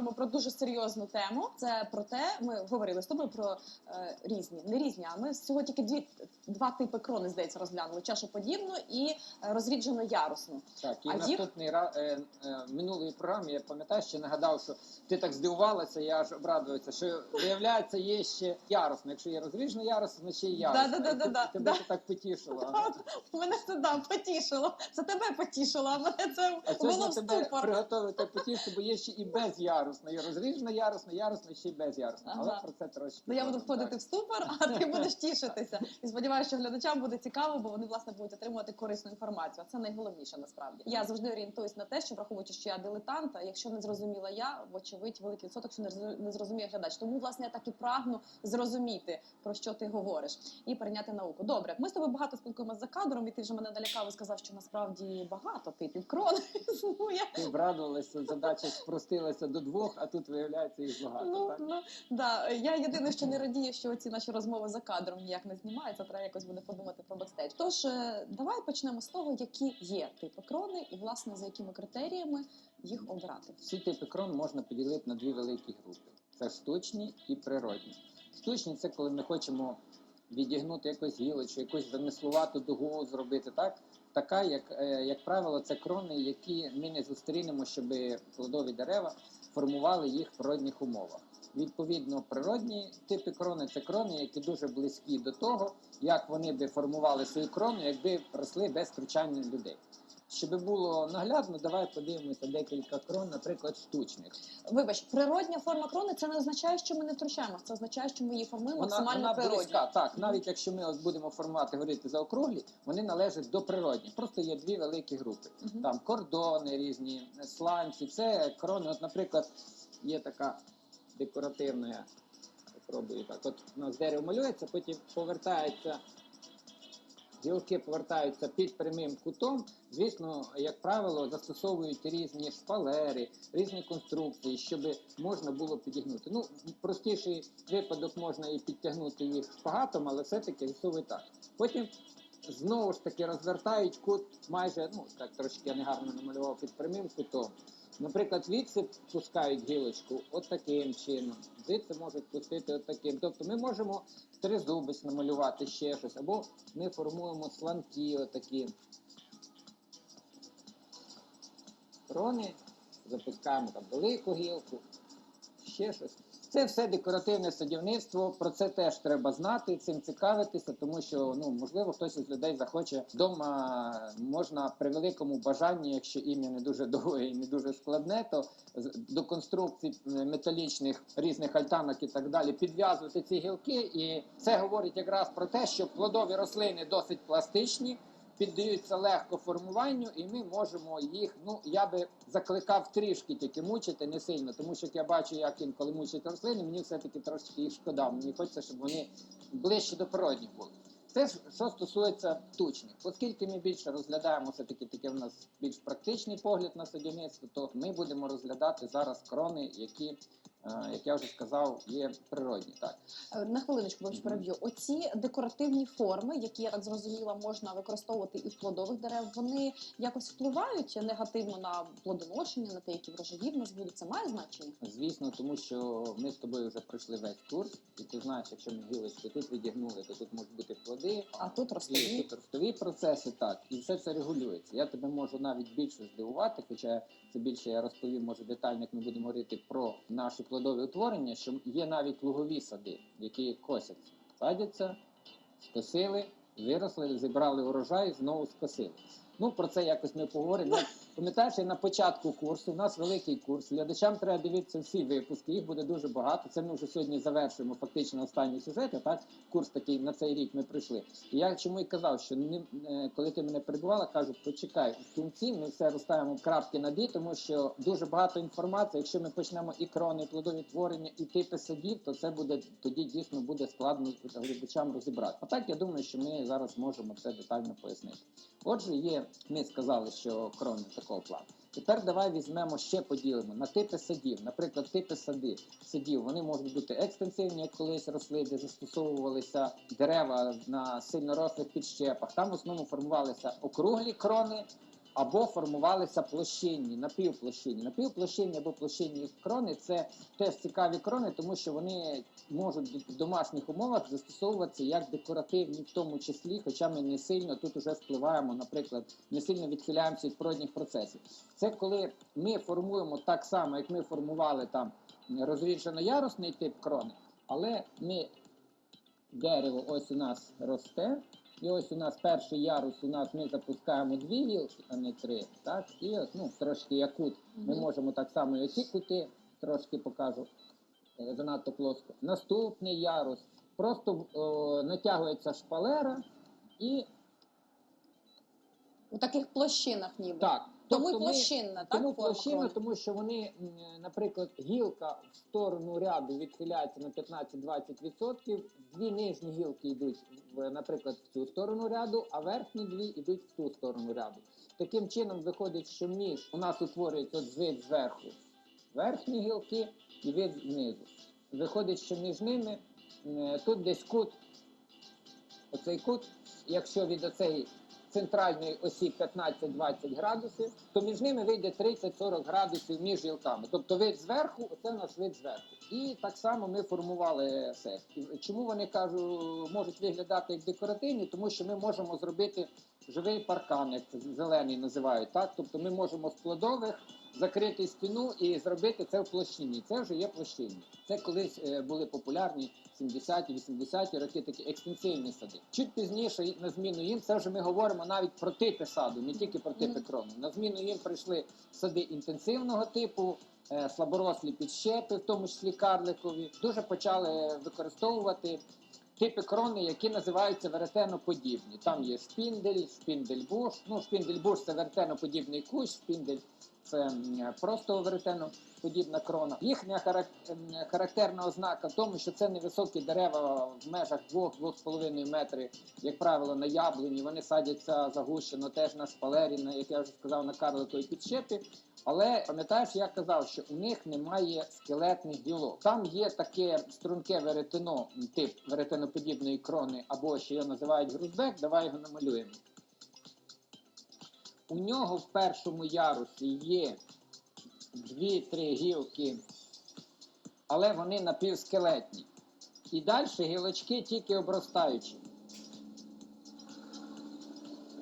говоримо про дуже серйозну тему. Це про те, ми говорили з тобою про е, різні, не різні, а ми всього тільки дві два типи крони, здається, розглянули: чашоподібну і е, розріджено ярусну. Так, і А їх- наступний раз е, е, в минулій програмі я пам'ятаю, ще нагадав, що ти так здивувалася, я аж обрадуюся, що виявляється, є ще ярусно. Якщо є розріжна ярусно, значить є ярусно. Да-да-да-да-да, І ти- Тебе да. це так потішило. Мене це да, потішило. Це тебе потішило, а мене це було в ступор. приготувати потішку, бо є ще і без ярусної. Розріжна ярусно, ярусно, ще й без ярусно. Але про це трошки. Ну, я буду входити в ступор, а ти будеш тішитися. І сподіваюся, що глядачам буде цікаво, бо вони власне будуть отримувати корисну інформацію. А це найголовніше насправді. Я завжди орієнтуюсь на те, що враховуючи, що я дилетант, а якщо не зрозуміла я, вочевидь, великий відсоток, що не зро- не зрозуміє глядач. Тому власне я так і прагну зрозуміти про що ти говориш і прийняти науку. Добре, ми з тобою багато спілкуємося за кадром, і ти вже мене налякав і сказав, що насправді багато типів крон існує. Ти врадувалася, задача спростилася до двох, а тут виявляється їх багато. Ну, так? ну да. Я єдине, що не радію, що ці наші розмови за кадром ніяк не знімаються. Треба якось буде подумати про бекстейдж. Тож е, давай почнемо з того, які є типи крони, і власне за якими критеріями їх обирати. Всі типи крон можна поділити на дві великі групи: це штучні і природні. Штучні це коли ми хочемо відігнути якусь гілочку, якусь замислувату дугу зробити. Так така, як, е, як правило, це крони, які ми не зустрінемо, щоб плодові дерева формували їх в природних умовах. Відповідно, природні типи крони це крони, які дуже близькі до того, як вони би формували свою крону, якби росли без втручання людей. Щоб було наглядно, давай подивимося декілька крон, наприклад, штучних. Вибач, природня форма крони це не означає, що ми не втручаємося. Це означає, що ми її формуємо Вона, максимально вона природньо. близька. Так, навіть якщо ми от будемо формувати говорити за округлі, вони належать до природні. Просто є дві великі групи. Мгм. Там кордони різні, сланці, це крони. От, наприклад, є така декоративна. Я спробую так. От у нас дерево малюється, потім повертається. Гілки повертаються під прямим кутом. Звісно, як правило, застосовують різні шпалери, різні конструкції, щоб можна було підігнути. Ну, простіший випадок можна і підтягнути їх шпагатом, але все-таки застосовують так. Потім знову ж таки розвертають кут майже, ну так трошки я негарно намалював під прямим кутом. Наприклад, звідси пускають гілочку от таким чином, звідси можуть пустити от таким. Тобто ми можемо тризубець намалювати ще щось, або ми формуємо сланки отакі. Трони, запускаємо там велику гілку, ще щось. Це все декоративне садівництво. Про це теж треба знати, цим цікавитися, тому що ну можливо хтось із людей захоче вдома. Можна при великому бажанні, якщо ім'я не дуже довге і не дуже складне, то до конструкцій е, металічних різних альтанок і так далі підв'язувати ці гілки. І це говорить якраз про те, що плодові рослини досить пластичні піддаються легко формуванню, і ми можемо їх. Ну я би закликав трішки тільки мучити, не сильно, тому що як я бачу, як інколи мучать рослини, мені все-таки трошки їх шкода. Мені хочеться, щоб вони ближче до природних були. Це що стосується тучних, оскільки ми більше розглядаємо все таки таке в нас більш практичний погляд на садівництво, то ми будемо розглядати зараз крони, які, як я вже сказав, є природні. Так Е, На хвилиночку вибач, переб'ю. Оці декоративні форми, які я так зрозуміла, можна використовувати і в плодових дерев, вони якось впливають негативно на плодоношення, на те, які врожаї в нас будуть. Це має значення? Звісно, тому що ми з тобою вже пройшли весь курс, і ти знаєш, якщо ми гілочку тут відігнули, то тут можуть бути плоди, А тут і ростові. тут ростові процеси, так, і все це регулюється. Я тебе можу навіть більше здивувати, хоча це більше я розповім, може детально, як ми будемо говорити про наші плодові утворення, що є навіть лугові сади, які косяться, садяться, скосили, виросли, зібрали урожай, знову скосили. Ну про це якось ми поговоримо. Пам'ятаєш, я на початку курсу, у нас великий курс. Глядачам треба дивитися всі випуски, їх буде дуже багато. Це ми вже сьогодні завершуємо фактично останній сюжет. Так, курс такий на цей рік ми пройшли. І я чому і казав, що не, е, коли ти мене перебувала, кажу, почекай, в кінці ми все розставимо крапки над «і», тому що дуже багато інформації. Якщо ми почнемо і крони, і плодові творення, і типи садів, то це буде тоді дійсно буде складно глядачам розібрати. А так я думаю, що ми зараз можемо це детально пояснити. Отже, є, ми сказали, що крони такого плану. Тепер давай візьмемо ще поділимо на типи садів. Наприклад, типи сади садів вони можуть бути екстенсивні, як колись росли, де застосовувалися дерева на сильно підщепах. Там в основному формувалися округлі крони, або формувалися площинні, напівплощинні. Напівплощинні або площинні крони це теж цікаві крони, тому що вони можуть в домашніх умовах застосовуватися як декоративні, в тому числі, хоча ми не сильно тут уже впливаємо, наприклад, не сильно відхиляємося від природних процесів. Це коли ми формуємо так само, як ми формували там розріджено-ярусний тип крони, але ми дерево ось у нас росте. І ось у нас перший ярус, у нас ми запускаємо дві вілки, а не три. Так? І ось, ну, трошки як кут. Ми можемо так само і оці кути, трошки покажу е, занадто плоско. Наступний ярус. Просто о, натягується шпалера і У таких площинах ніби. так. Тому тобто площинна, так? Тому форма площина, тому що вони, наприклад, гілка в сторону ряду відхиляється на 15-20%, дві нижні гілки йдуть, наприклад, в цю сторону ряду, а верхні дві йдуть в ту сторону ряду. Таким чином виходить, що між у нас утворюється вид зверху верхні гілки і вид знизу. Виходить, що між ними тут десь кут, оцей кут, якщо від оцеї центральної осі 15-20 градусів, то між ними вийде 30-40 градусів між гілками. Тобто вид зверху, оце наш вид зверху. І так само ми формували сет. Чому вони кажу, можуть виглядати як декоративні? Тому що ми можемо зробити живий паркан, як зелений називають. Так, тобто ми можемо з плодових закрити стіну і зробити це в площині. Це вже є площинні. Це колись е, були популярні 70-ті, 80-ті роки такі екстенсивні сади. Чуть пізніше на зміну їм це вже ми говоримо навіть про типи саду, не тільки про типи крону. На зміну їм прийшли сади інтенсивного типу. е, Слаборослі підщепи, в тому числі карликові, дуже почали використовувати типи крони, які називаються веретеноподібні. Там є шпіндель, шпіндель-буш. Ну, шпіндель-буш це веретеноподібний кущ, шпіндель це просто веретеноподібна крона. Їхня харак- характерна ознака в тому, що це невисокі дерева в межах 2-2,5 метри, як правило, на яблуні. Вони садяться загущено теж на шпалері, на як я вже сказав, на карликовій підщепі. Але пам'ятаєш, я казав, що у них немає скелетних гілок. Там є таке струнке веретено, тип веретеноподібної крони, або ще його називають грузбек. Давай його намалюємо. У нього в першому ярусі є дві-три гілки, але вони напівскелетні. І далі гілочки тільки обростаючі.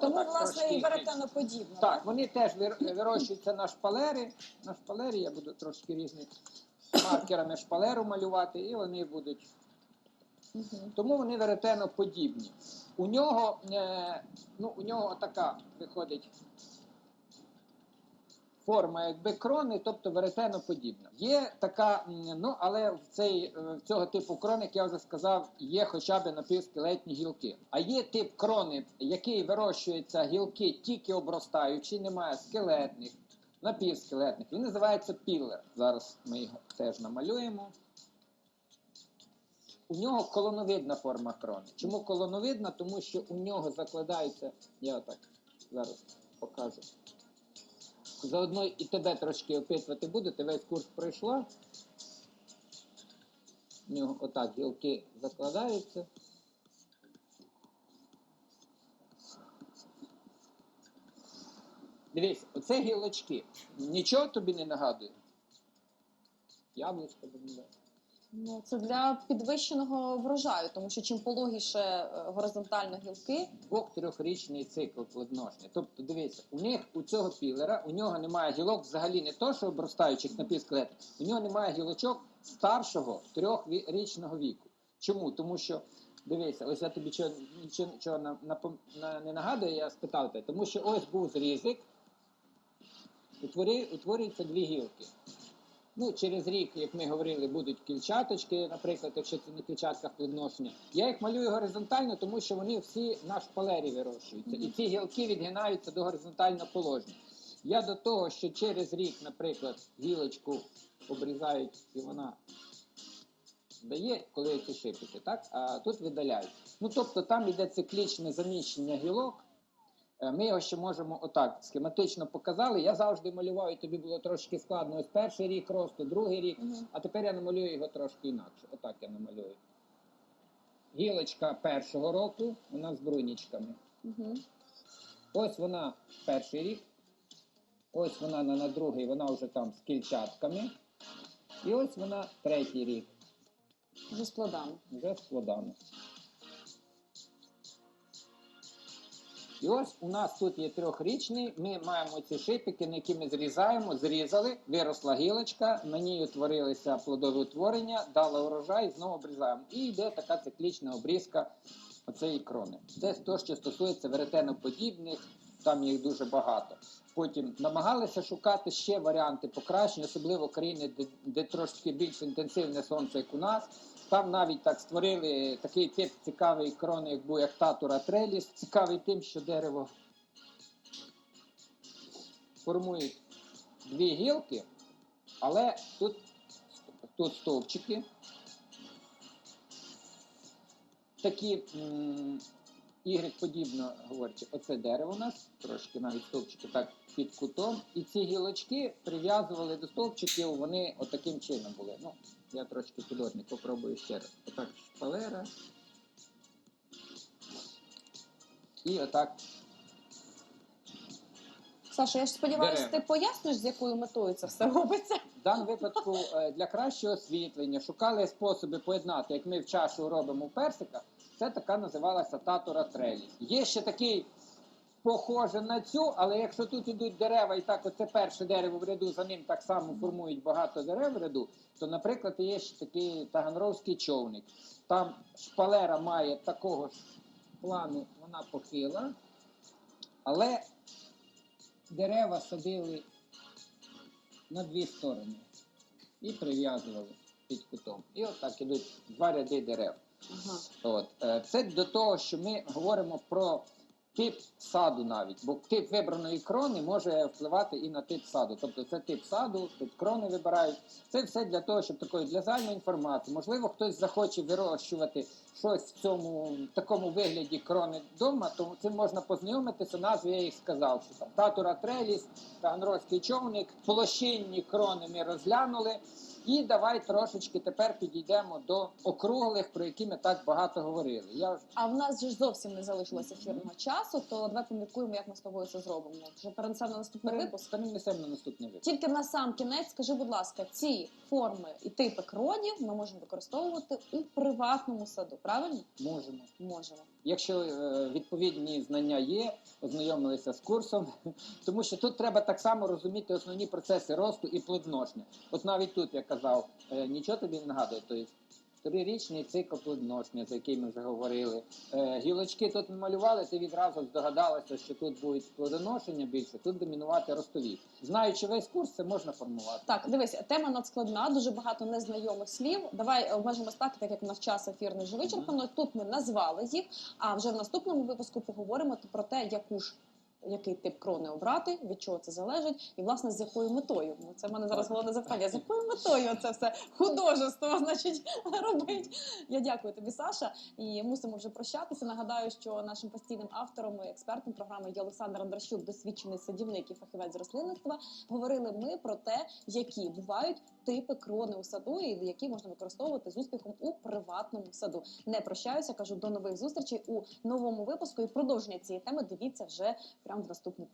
Тому, Отак власне, трошки і веретеноподібно. Так, вони теж вирощуються на шпалери. На шпалері я буду трошки різні маркерами шпалеру малювати, і вони будуть. Тому вони веретеноподібні. У нього, е, ну, у нього така виходить форма якби крони, тобто веретеноподібна. Є така, ну але в цей е, в цього типу крони, як я вже сказав, є хоча б напівскелетні гілки. А є тип крони, який вирощується гілки тільки обростаючі, немає скелетних, напівскелетних. Він називається піллер. Зараз ми його теж намалюємо. У нього колоновидна форма крони. Чому колоновидна? Тому що у нього закладаються. Я отак зараз покажу. Заодно і тебе трошки опитувати буду, весь курс пройшла. У нього отак гілки закладаються. Дивись, оце гілочки. Нічого тобі не нагадує? Яблучко домовляє. Ну, це для підвищеного врожаю, тому що чим пологіше е, горизонтально гілки, двох-трьохрічний цикл плодоношення. Тобто, дивіться, у них у цього пілера, у нього немає гілок взагалі не то, що обростаючих напівскелетів, у нього немає гілочок старшого трьохрічного віку. Чому? Тому що дивися, ось я тобі чого, нічого, нічого на, на- не нагадую, я спитав тебе, тому що ось був зрізик, утворюються дві гілки. Ну, через рік, як ми говорили, будуть кільчаточки, наприклад, якщо це на кільчатках плодоношення. Я їх малюю горизонтально, тому що вони всі на шпалері вирощуються. І ці гілки відгинаються до горизонтального положення. Я до того, що через рік, наприклад, гілочку обрізають і вона дає, коли ці шипики, так? А тут видаляють. Ну тобто там йде циклічне заміщення гілок. Е, Ми його ще можемо отак схематично показали. Я завжди малював, і тобі було трошки складно. Ось перший рік росту, другий рік. Мгм. А тепер я намалюю його трошки інакше. Отак я намалюю. Гілочка першого року, вона з брунічками. Мгм. Ось вона перший рік, Ось вона на, на другий, вона вже там з кільчатками. І ось вона третій рік, Вже з плодами. вже з плодами. І ось у нас тут є трьохрічний. Ми маємо ці шипики, на які ми зрізаємо, зрізали, виросла гілочка, на ній утворилися плодові утворення, дала урожай, знову обрізаємо. І йде така циклічна обрізка оцеї крони. Це те, що стосується веретеноподібних, там їх дуже багато. Потім намагалися шукати ще варіанти покращення, особливо країни, де, де трошки більш інтенсивне сонце, як у нас. Там навіть так створили такий тип цікавий крони, як був як татура треліс. Цікавий тим, що дерево формує дві гілки, але тут, тут стовпчики. Такі м, Y-подібно говорячи, оце дерево у нас, трошки навіть стовпчики так під кутом. І ці гілочки прив'язували до стовпчиків, вони отаким чином були. Ну, я трошки художник, попробую ще раз. Отак шпалера. І отак. Саша, я ж сподіваюся, Дерева. ти поясниш, з якою метою це все робиться. В даному випадку е, для кращого освітлення шукали способи поєднати, як ми в чашу робимо в персиках. Це така називалася татура треліс. Є ще такий похоже на цю, але якщо тут ідуть дерева, і так оце перше дерево в ряду, за ним так само формують багато дерев в ряду, то, наприклад, є ще такий таганровський човник. Там шпалера має такого ж плану, вона похила, але дерева садили на дві сторони і прив'язували під кутом. І отак ідуть два ряди дерев. Ага. От. е, Це до того, що ми говоримо про тип саду навіть, бо тип вибраної крони може впливати і на тип саду. Тобто це тип саду, тип крони вибирають. Це все для того, щоб такої для загальної інформації. Можливо, хтось захоче вирощувати щось в цьому в такому вигляді крони вдома, то цим можна познайомитися. Назву я їх сказав, що там татура треліс, таганрозький човник, площинні крони ми розглянули. І давай трошечки тепер підійдемо до округлих, про які ми так багато говорили. Я А в нас же ж зовсім не залишилось ефірного часу, то давай поміркуємо, як ми з тобою це зробимо. Вже перенесемо на наступний випуск. перенесемо на наступний випуск. Тільки на сам кінець, скажи, будь ласка, ці форми і типи кронів ми можемо використовувати у приватному саду. Правильно? Можемо. Можемо. Якщо е, відповідні знання є, ознайомилися з курсом, тому що тут треба так само розуміти основні процеси росту і плодоношення. От навіть тут я казав, е, нічого тобі не нагадує. Тобто трирічний цикл плодоношення, за який ми вже говорили. Е, гілочки тут малювали, ти відразу здогадалася, що тут будуть плодоношення більше, тут домінувати ростові. Знаючи весь курс, це можна формувати. Так, дивись, тема надскладна, дуже багато незнайомих слів. Давай обмежимось так, так як у нас час ефірний вже вичерпано. Тут ми назвали їх. А вже в наступному випуску поговоримо про те, яку ж. Який тип крони обрати, від чого це залежить, і власне з якою метою. Ну, це в мене зараз головне запитання. З якою метою це все художество, значить, робить. Я дякую тобі, Саша. І мусимо вже прощатися. Нагадаю, що нашим постійним автором і експертом програми є Олександр Андрощук, досвідчений садівник і фахівець рослинництва. Говорили ми про те, які бувають типи крони у саду, і які можна використовувати з успіхом у приватному саду. Не прощаюся, кажу до нових зустрічей у новому випуску. І продовження цієї теми дивіться вже прямо в наступній програмі.